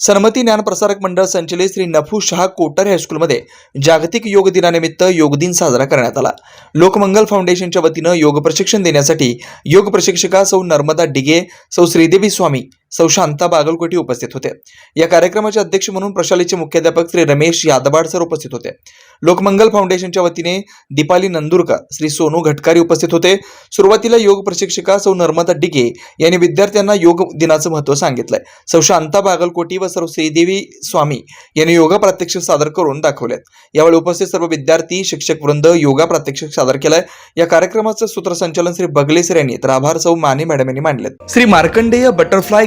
सन्मती ज्ञान प्रसारक मंडळ संचलित श्री नफू शहा कोटर हायस्कूलमध्ये जागतिक योग दिनानिमित्त योग दिन साजरा करण्यात आला. लोकमंगल फाउंडेशनच्या वतीनं योग प्रशिक्षण देण्यासाठी योग प्रशिक्षिका सौ नर्मदा डिगे सौ श्रीदेवी स्वामी सौ शांता बागलकोटी उपस्थित होते. या कार्यक्रमाचे अध्यक्ष म्हणून प्रशालेचे मुख्याध्यापक श्री रमेश यादवाड सर उपस्थित होते. लोकमंगल फाउंडेशनच्या वतीने दीपाली नंदुरकर श्री सोनू घटकारी उपस्थित होते. सुरुवातीला योग प्रशिक्षिका सौ नर्मदा डिगे यांनी विद्यार्थ्यांना योग दिनाचं महत्त्व सांगितलंय. सौ शांता बागलकोटी व सर्व श्रीदेवी स्वामी यांनी योगा प्रात्यक्षिक सादर करून दाखवलेत. यावेळी उपस्थित सर्व विद्यार्थी शिक्षक वृंद योगा प्रात्यक्षिक सादर केलंय. या कार्यक्रमाचं सूत्रसंचालन श्री बगलेसर यांनी तर आभार सौ माने मॅडम यांनी मांडलेत. Shri Markandey butterfly